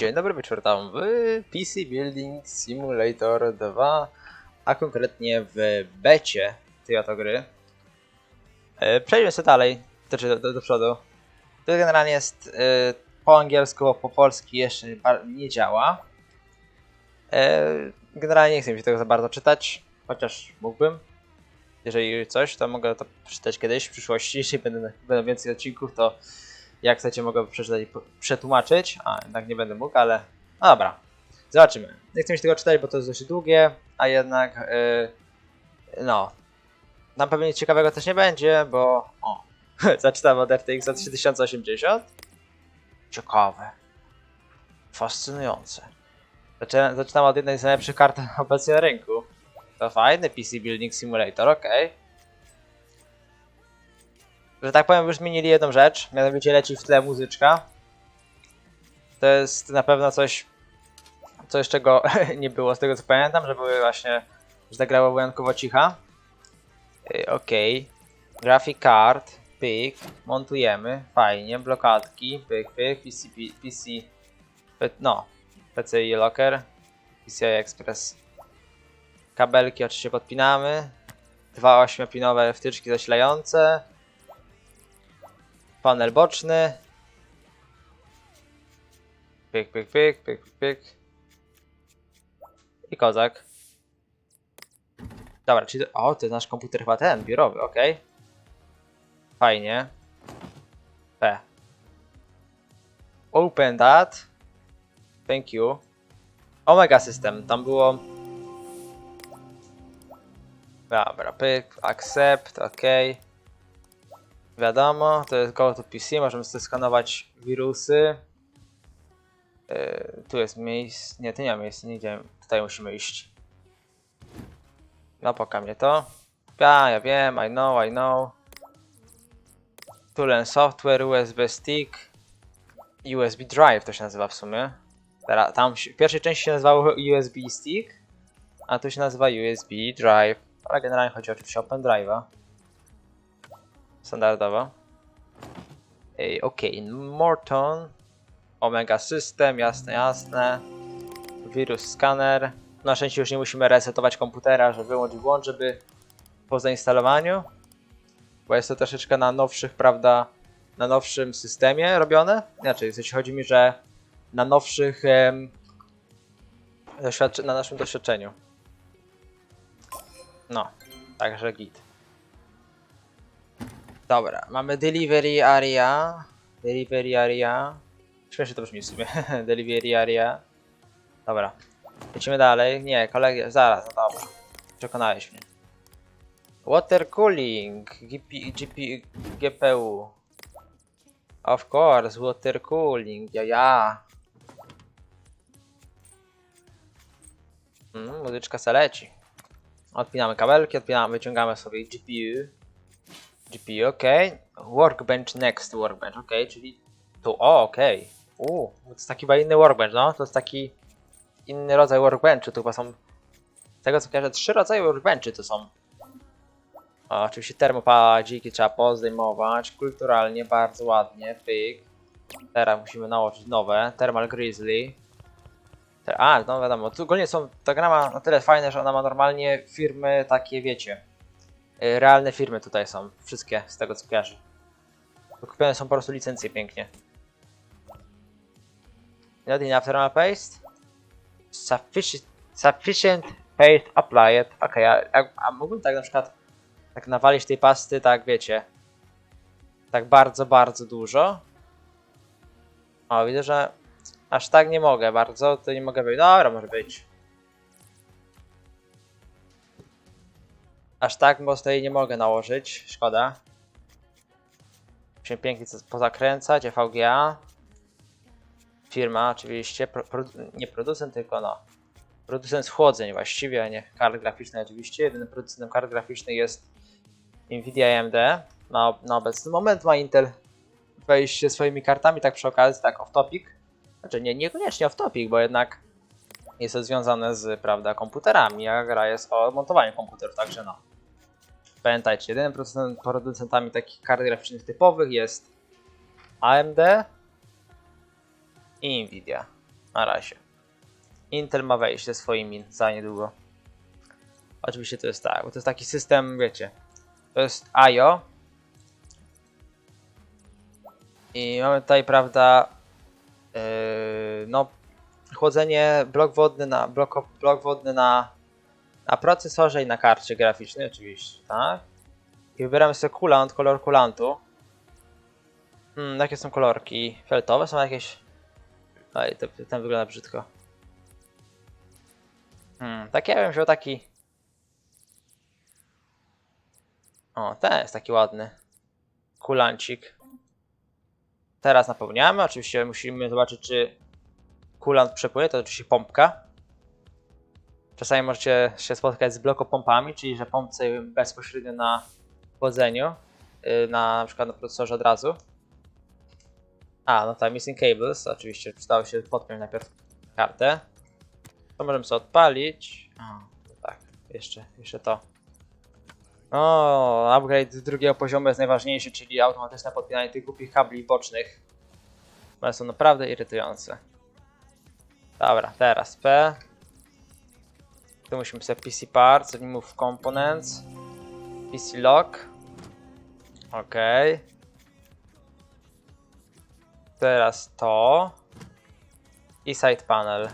Dzień dobry wieczór tam w PC Building Simulator 2, a konkretnie w becie tej oto gry. E, Przejdźmy sobie dalej, znaczy do, do, do przodu. To generalnie jest e, po angielsku, po polski jeszcze nie działa. E, Generalnie nie chcę mi się tego za bardzo czytać, chociaż mógłbym. Jeżeli coś, to mogę to przeczytać kiedyś w przyszłości, jeśli będę, będą więcej odcinków, to jak chcecie mogę przeczytać i przetłumaczyć, a jednak nie będę mógł, ale no dobra, zobaczymy. Nie chcę mi się tego czytać, bo to jest dość długie, a jednak yy, no, na pewno nic ciekawego też nie będzie, bo o, zaczynam od RTX 3080. Ciekawe, fascynujące. Zaczynam, zaczynam od jednej z najlepszych kart obecnie na rynku. To fajny PC Building Simulator, okej. Że tak powiem, już zmienili jedną rzecz, mianowicie leci w tle muzyczka. To jest na pewno coś, coś czego nie było z tego co pamiętam, że były właśnie, że ta gra była wyjątkowo cicha. Yy, Okej. Graphic card, pyk, montujemy, fajnie, blokadki, pyk, pyk, PC, PC, no, PCI Locker, PCI Express. Kabelki oczywiście podpinamy, dwa 8-pinowe wtyczki zasilające, panel boczny. Pyk, pyk, pyk, pyk, pyk. I kozak. Dobra, czyli... to- O, to jest nasz komputer chyba ten, biurowy, ok. Fajnie. P. Open that. Thank you. Omega System, tam było... Dobra, pyk, accept, ok. Wiadomo, to jest Go to PC, możemy sobie skanować wirusy. Yy, tu jest miejsce. Nie, tu nie ma miejsca, nie idziemy. Tutaj musimy iść. No, poka mnie to. Ja, ja wiem, I know, I know. And software, USB stick. USB drive to się nazywa w sumie. Teraz, tam w pierwszej części się nazywało USB stick, a tu się nazywa USB drive. Ale generalnie chodzi oczywiście o open drive'a standardowo. Ej, Okej, Morton, Omega System, jasne, jasne. Wirus scanner. Na szczęście już nie musimy resetować komputera, żeby wyłączyć włącz, żeby po zainstalowaniu. Bo jest to troszeczkę na nowszych, prawda, na nowszym systemie robione. Znaczy, jeśli chodzi mi, że na nowszych, em, na naszym doświadczeniu. No, także git. Dobra, mamy delivery area. Delivery area. Śmiesznie to brzmi w sumie. delivery area. Dobra. Lecimy dalej. Nie, kolegia, zaraz, no dobra. Przekonałeś mnie. Water cooling. GP, GP, GPU. Of course, water cooling. Ja, ja. Mm, muzyczka se leci. Odpinamy kabelki, odpinamy, wyciągamy sobie GPU. GPU, ok. Workbench next workbench, ok, czyli tu, o, ok. U, to jest taki chyba inny workbench, no, to jest taki inny rodzaj workbenchu, tu chyba są, z tego co kojarzę, trzy rodzaje workbenchy to są. O, oczywiście termopadzik trzeba pozdejmować, kulturalnie, bardzo ładnie, pyk. Teraz musimy nałożyć nowe, Thermal Grizzly. A, no wiadomo, tu ogólnie są, ta gra ma na tyle fajne, że ona ma normalnie firmy takie, wiecie, realne firmy tutaj są. Wszystkie z tego co kojarzę. Wykupione są po prostu licencje pięknie. Not enough thermal paste. Sufficient, sufficient paste applied. Okej, a, a, a mógłbym tak na przykład tak nawalić tej pasty, tak wiecie. Tak bardzo, bardzo dużo. O, widzę, że aż tak nie mogę bardzo, to nie mogę być. Dobra, może być. Aż tak mocno jej nie mogę nałożyć, szkoda. Musimy pięknie pozakręcać, FVGA. Firma oczywiście, pro, produ- nie producent, tylko no. Producent schłodzeń właściwie, a nie kart graficznych oczywiście. Jedynym producentem kart graficznych jest Nvidia AMD. Na, na obecny moment ma Intel wejście swoimi kartami, tak przy okazji, tak off topic. Znaczy nie, niekoniecznie off topic, bo jednak jest to związane z, prawda, komputerami, a gra jest o montowaniu komputerów, także no. Pamiętajcie, jedynym producent- producentami takich kart graficznych typowych jest AMD i Nvidia. Na razie. Intel ma wejść ze swoimi za niedługo. Oczywiście to jest tak, bo to jest taki system, wiecie. To jest IO. I mamy tutaj, prawda, yy, no, chłodzenie blok wodny na blok, blok wodny na, na procesorze i na karcie graficznej, oczywiście, tak? I wybieramy sobie kulant, kolor kulantu. Hmm, jakie są kolorki? Fioletowe są jakieś? Oj, to, ten wygląda brzydko. Hmm, tak ja bym wziął taki. O, ten jest taki ładny. Kulancik. Teraz napełniamy. Oczywiście musimy zobaczyć, czy kulant przepłynie. To oczywiście pompka. Czasami możecie się spotkać z blokopompami, czyli że pompce bezpośrednio na chłodzeniu. yy, Na, na przykład na procesorze od razu. A, no tak, missing cables. Oczywiście przydało się podpiąć najpierw kartę. To możemy sobie odpalić. O, no tak, jeszcze, jeszcze to. O, upgrade drugiego poziomu jest najważniejszy, czyli automatyczne podpinanie tych głupich kabli bocznych. One są naprawdę irytujące. Dobra, teraz P. Tu musimy sobie PC parts, remove components, PC lock. Ok. Teraz to. I side panel.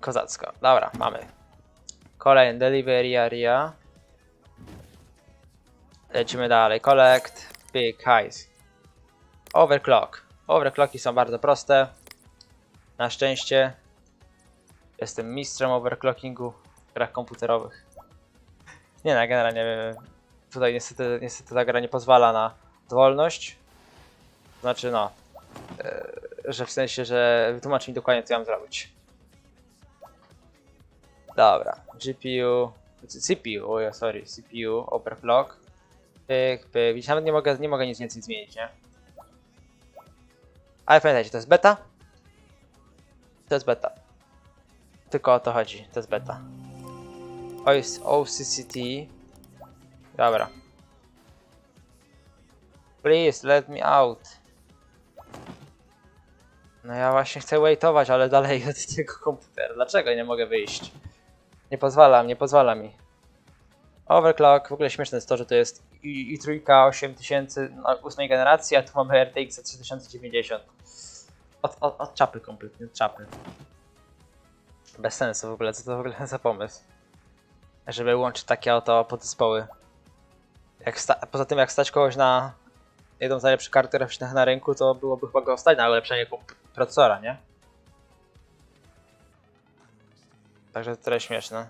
Kozacko. Dobra, mamy. Kolejny delivery area. Lecimy dalej. Collect, pick, highs. Overclock. Overclocki są bardzo proste. Na szczęście jestem mistrzem overclockingu w grach komputerowych. Nie no, generalnie tutaj niestety, niestety ta gra nie pozwala na dowolność. Znaczy no, e, że w sensie, że wytłumacz mi dokładnie co ja mam zrobić. Dobra, GPU, CPU, o ja, sorry, CPU, overclock. Pyk, pyk, nawet nie mogę, nie mogę nic więcej zmienić, nie? Ale pamiętajcie, to jest beta. To jest beta. Tylko o to chodzi, to jest beta. OS OCCT. Dobra. Please, let me out. No ja właśnie chcę waitować, ale dalej od tego komputera. Dlaczego nie mogę wyjść? Nie pozwala, nie pozwala mi. Overclock, w ogóle śmieszne jest to, że to jest i, i trójka 8000 no, ósmej generacji, a tu mamy RTX 3090. Od, od, od czapy kompletnie, od czapy. Bez sensu w ogóle, co to w ogóle za pomysł? Żeby łączyć takie oto podzespoły. Jak poza tym jak stać kogoś na jedną z najlepszych kart graficznych na rynku, to byłoby chyba go stać na ulepszenie procesora, nie? Także to trochę śmieszne.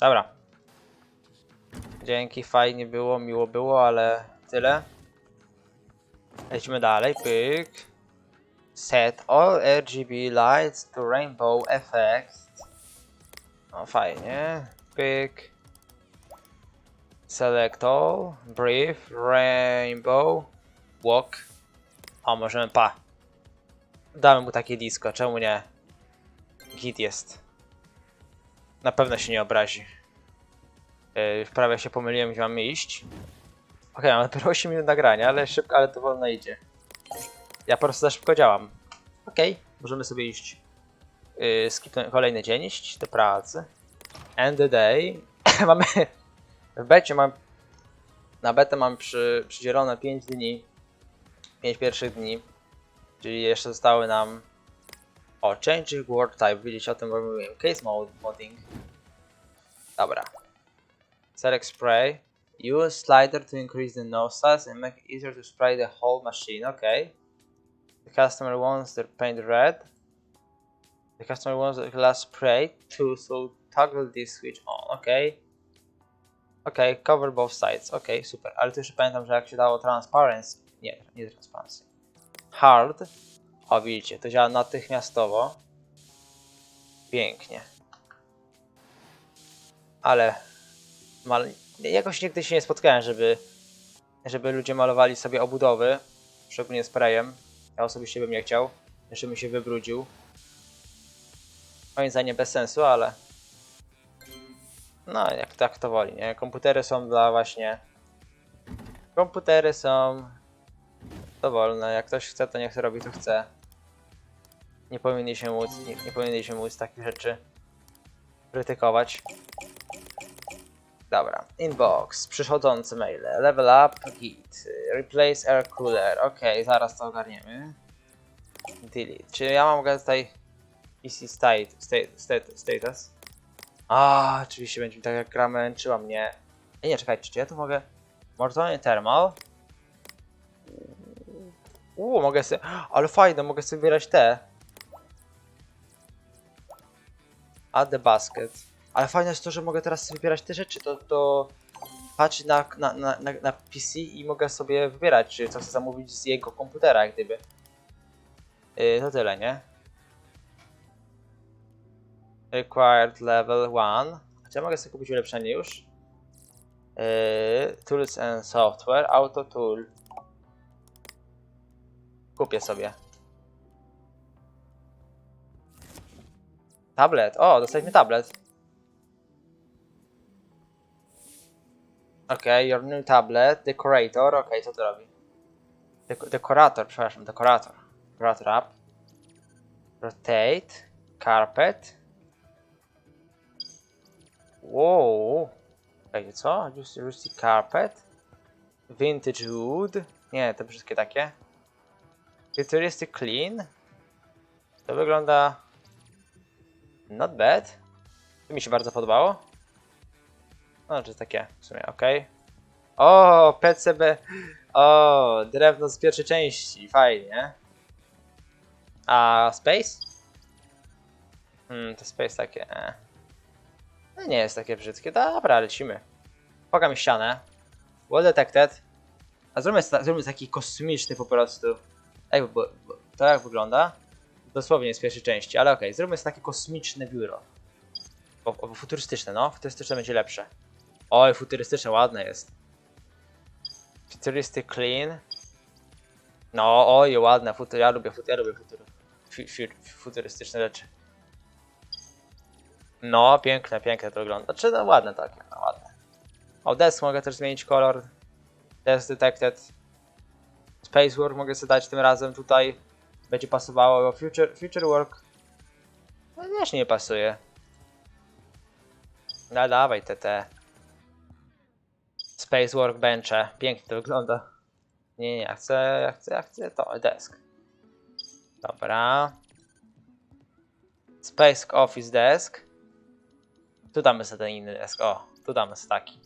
Dobra. Dzięki, fajnie było, miło było, ale tyle. Lecimy dalej, pyk. Set all RGB lights to rainbow effect. No fajnie, pyk. Select all, brief, rainbow, walk. O, możemy pa. Damy mu takie disco, czemu nie? Git jest. Na pewno się nie obrazi. Yy, prawie się pomyliłem, gdzie mam iść. Okej, mamy dopiero 8 minut nagrania, ale szybko, ale to wolno idzie. Ja po prostu za szybko działam. Okej, możemy sobie iść. Yy, skipnąć kolejny dzień, iść do pracy. End the day. mamy. W becie mam. Na betę mam przy, przydzielone 5 dni. 5 pierwszych dni. Czyli jeszcze zostały nam. O, changing word type. Widzicie o tym mówiłem. Case mode modding. Dobra. Select spray. Use slider to increase the nose size and make it easier to spray the whole machine. Okay. The customer wants the paint red. The customer wants the glass spray too, so toggle this switch on. Okay. Okay, cover both sides. Okay, super. Ale tu jeszcze pamiętam, że jak się dało transparency. Nie, nie transparency. Hard. O, widzicie, to działa natychmiastowo. Pięknie. Ale mal... jakoś nigdy się nie spotkałem, żeby, żeby ludzie malowali sobie obudowy, szczególnie sprayem. Ja osobiście bym nie chciał, jeszcze bym się wybrudził. Moim zdaniem bez sensu, ale no jak tak to woli, nie? Komputery są dla właśnie komputery są dowolne, jak ktoś chce to niech robi co chce. Nie powinni się móc, nie, nie się móc takich rzeczy krytykować. Dobra, inbox, przychodzące maile, level up, git, replace air cooler, ok, zaraz to ogarniemy. Delete, czy ja mam tutaj PC state, state, status? A, oczywiście będzie mi tak jak gra męczyła mnie. Ej, nie, czekajcie, czy ja tu mogę... Mortonie thermal? Uuu, mogę sobie... Ale fajne, mogę sobie wybierać te. Add the basket. Ale fajne jest to, że mogę teraz sobie wybierać te rzeczy, to... to... Patrzeć na, na, na, na, PC i mogę sobie wybierać, czy co chcę zamówić z jego komputera, gdyby. Yy, to tyle, nie? Required level 1. Czy ja mogę sobie kupić ulepszenie już? Yy, tools and software, auto tool. Kupię sobie. Tablet. O, dostaliśmy tablet. Okay, your new tablet, decorator. Okay, co to robi? Dek dekorator, przepraszam, dekorator. Dekorator up. Rotate. Carpet. Wow. Czekajcie, co? Rustic carpet. Vintage wood. Nie, te wszystkie takie. Futuristic clean. To wygląda... Not bad. To mi się bardzo podobało. No, czy takie w sumie, ok. O, PCB. O, drewno z pierwszej części. Fajnie. A Space? Hmm, to Space takie. No nie jest takie brzydkie. Dobra, lecimy. Pokam ścianę. Well detected. A zróbmy, sta- zróbmy taki kosmiczny po prostu. Ej, bo, bo, to jak wygląda? Dosłownie z pierwszej części, ale okej, zróbmy sobie takie kosmiczne biuro. Bo, bo futurystyczne, no. Futurystyczne będzie lepsze. Oj, futurystyczne, ładne jest. Futuristic clean. No, oj, ładne, futur, ja lubię, futur, ja lubię futur, fu, fu, futurystyczne rzeczy. No, piękne, piękne to wygląda. Znaczy, no ładne takie, no ładne. O, mogę też zmienić kolor. Desk detected. Space work mogę sobie dać tym razem tutaj. Będzie pasowało. Future, future work. No też nie pasuje. No dawaj te te. Space workbenche. Pięknie to wygląda. Nie, nie, ja chcę, ja chcę, ja chcę to, desk. Dobra. Space office desk. Tu damy sobie ten inny desk. O, tu damy sobie taki.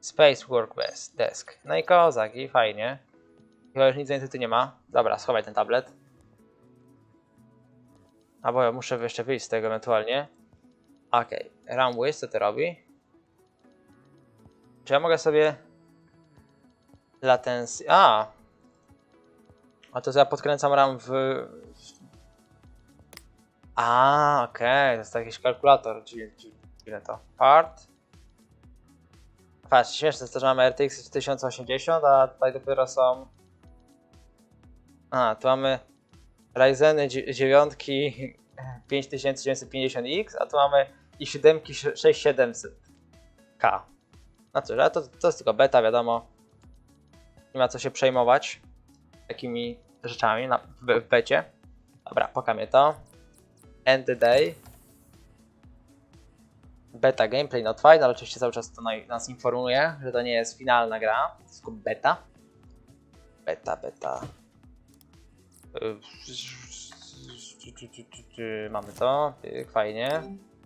Space Work Desk. No i kozak, i fajnie. Chyba już nic więcej tu nie ma. Dobra, schowaj ten tablet. A bo ja muszę jeszcze wyjść z tego ewentualnie. Okej, okay. RAM co to robi? Czy ja mogę sobie... Latency... A! A to ja podkręcam RAM w... A, okej, to jest jakiś kalkulator. Dziwne, dziwne to. Part. Patrz, śmieszne jest to, że mamy RTX 1080, a tutaj dopiero są... A, tu mamy Ryzeny 9 5950X, a tu mamy i7 6700K. No cóż, ale to, to jest tylko beta, wiadomo. Nie ma co się przejmować takimi rzeczami na, w, w becie. Dobra, pokamię to. End the day. Beta gameplay not final, oczywiście cały czas to na- nas informuje, że to nie jest finalna gra, tylko beta. Beta, beta. Yy, Mamy to, fajnie.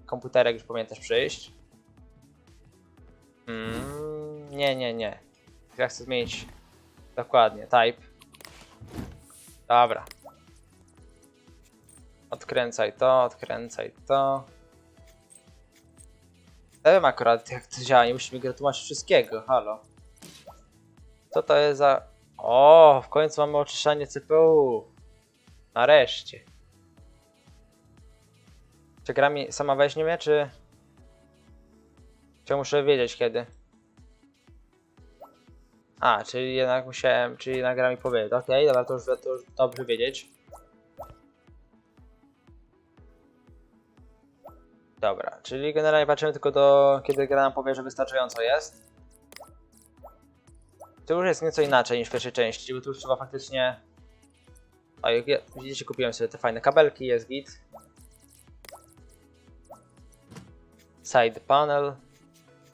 Komputerek już też przyjść. Mm, nie, nie, nie. Ja chcę zmienić dokładnie type. Dobra. Odkręcaj to, odkręcaj to. Nie wiem akurat jak to działa, nie musimy go tłumaczyć wszystkiego, halo. Co to jest za... O, w końcu mamy oczyszczanie CPU. Nareszcie. Czy gra mi sama weźmie mnie, czy... Czy muszę wiedzieć kiedy? A, czyli jednak musiałem, czyli jednak gra mi powiedzieć. Okej, dobra, to już, to już dobrze wiedzieć. Dobra, czyli generalnie patrzymy tylko do, kiedy gra nam powie, że wystarczająco jest. To już jest nieco inaczej niż w pierwszej części, bo tu już trzeba faktycznie O, jak ja- widzicie, kupiłem sobie te fajne kabelki, jest git. Side panel.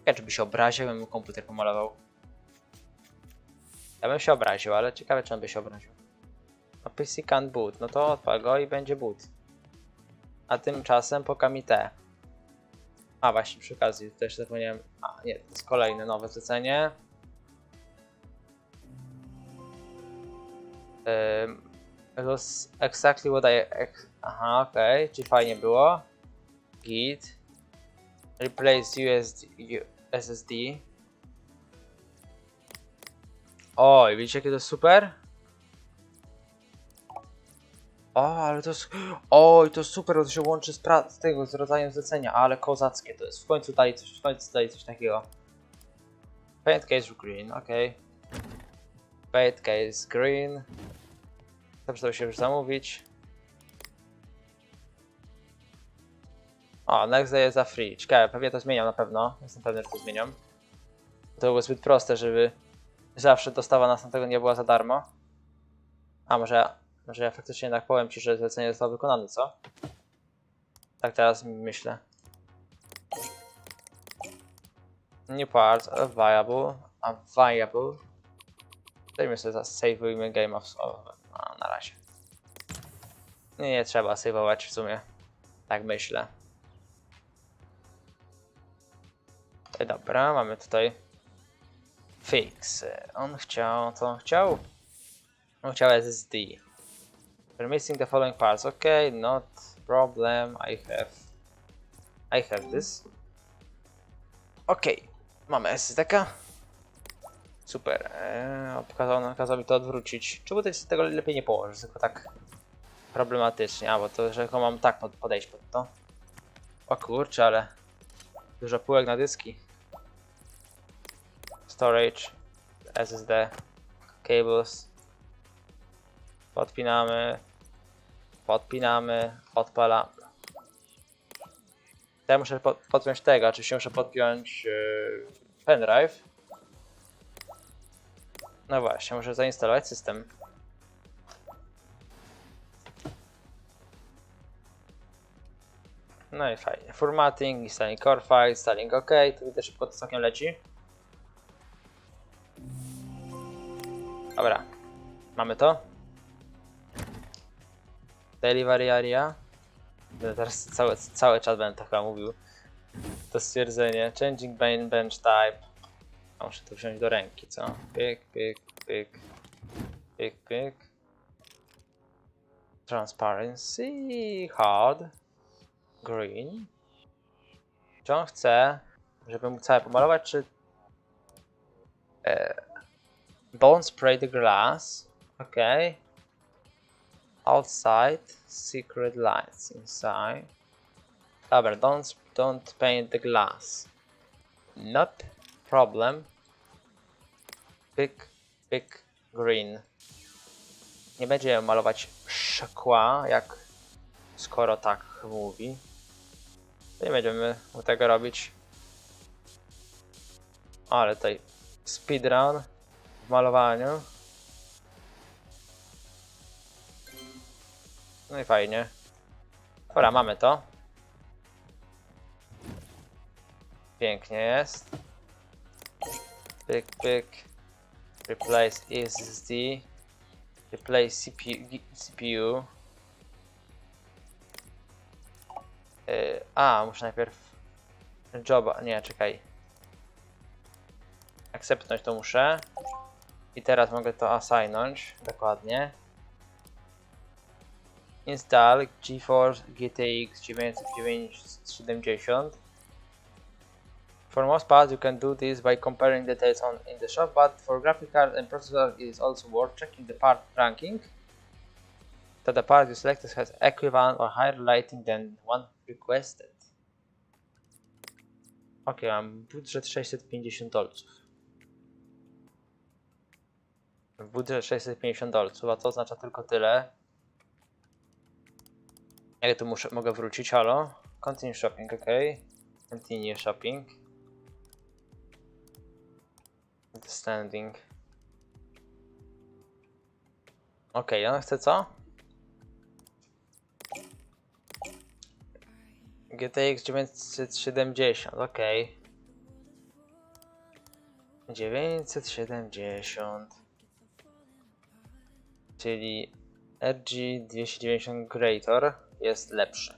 Ja czy by się obraził, jakbym komputer pomalował. Ja bym się obraził, ale ciekawe czy on by się obraził. No PC can't boot, no to odpal go i będzie boot. A tymczasem poka mi te. A właśnie przy okazji też zapomniałem. A nie, to jest kolejne nowe zlecenie. Um, it was exactly what I. Aha, okej, czyli fajnie było. Git. Replace USD, SSD. Oj, widzicie jakie to super? O, ale to. Oj, to super, to się łączy z, z tego, z rodzajem zlecenia, ale kozackie to jest. W końcu dali coś, w końcu dali coś takiego. Paint case green, okej. Paint case green. Dobrze, to się już zamówić. O, next day jest za free. Ciekawe, pewnie to zmienią na pewno. Jestem pewny, że to zmienią. To było zbyt proste, żeby zawsze dostawa następnego nie była za darmo. A może może ja faktycznie jednak powiem Ci, że zlecenie zostało wykonane, co? Tak teraz myślę. New parts available. Available. Dajmy sobie za save'ujmy game of... O, no, na razie. Nie, nie trzeba save'ować w sumie. Tak myślę. E, Dobra, mamy tutaj fix. On chciał, co on chciał? On chciał SSD. We're missing the following parts. Okay, not problem. I have I have this. Okay, mamy SSD-ka. Super. Eee, kazał, mi to odwrócić. Czemu ty tego lepiej nie położysz? Tylko tak problematycznie. A, bo to, tylko mam tak pod- podejść pod to. O kurczę, ale dużo półek na dyski. Storage, SSD, cables. Podpinamy. Podpinamy. Odpalamy. Ja muszę po podpiąć tego, oczywiście muszę podpiąć yy, pendrive. No właśnie, muszę zainstalować system. No i fajnie. Formatting, installing core file, installing OK. Tu widzę szybko to całkiem leci. Dobra. Mamy to. Delivery area. Teraz cały, cały czat będę chyba mówił. To stwierdzenie. Changing bench type. Muszę to wziąć do ręki, co? Pyk, pyk, pyk. Pyk, pyk. Transparency. Hard. Green. Czy on chce, żeby mu całe pomalować, czy... E, don't spray the glass. Okay. Outside. Secret lights inside. Dobra, don't, don't paint the glass. Not problem. Pick, pick green. Nie będzie malować szkła, jak skoro tak mówi. To nie będziemy tego robić. Ale tutaj speedrun w malowaniu. No i fajnie. Dobra, mamy to. Pięknie jest. Pyk, pyk. Replace SSD. Replace CPU. Yy, a, muszę najpierw joba. Nie, czekaj. Akceptnąć to muszę. I teraz mogę to assignąć. Dokładnie. Install GeForce GTX 9970. For most parts, you can do this by comparing details on in the shop, but for graphic card and processor, it is also worth checking the part ranking. That the part you selected has equivalent or higher lighting than one requested. Ok, mam budżet 650 dolców. Budżet 650 dolców, a to oznacza tylko tyle. Jak tu muszę, mogę wrócić? Halo? Continue shopping, ok. Continue shopping. Standing. Ok, on chce co? GTX 970, ok. 970 czyli RG290 Greater jest lepszy.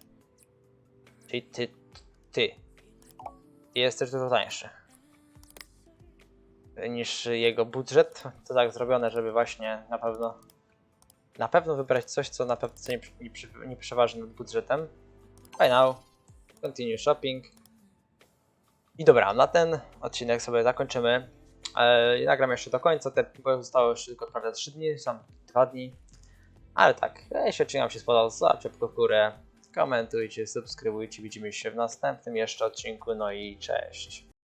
Czyli ty, ty. Jest też dużo tańszy. Niż jego budżet. To tak zrobione, żeby właśnie na pewno na pewno wybrać coś, co na pewno nie, nie, nie przeważy nad budżetem. Buy now. Continue shopping. I dobra, na ten odcinek sobie zakończymy. E, nagram jeszcze do końca, te, bo zostało jeszcze tylko prawda 3 dni, są 2 dni. Ale tak, jeśli odcinek się spodobał, zostawcie w górę, komentujcie, subskrybujcie, widzimy się w następnym jeszcze odcinku, no i cześć.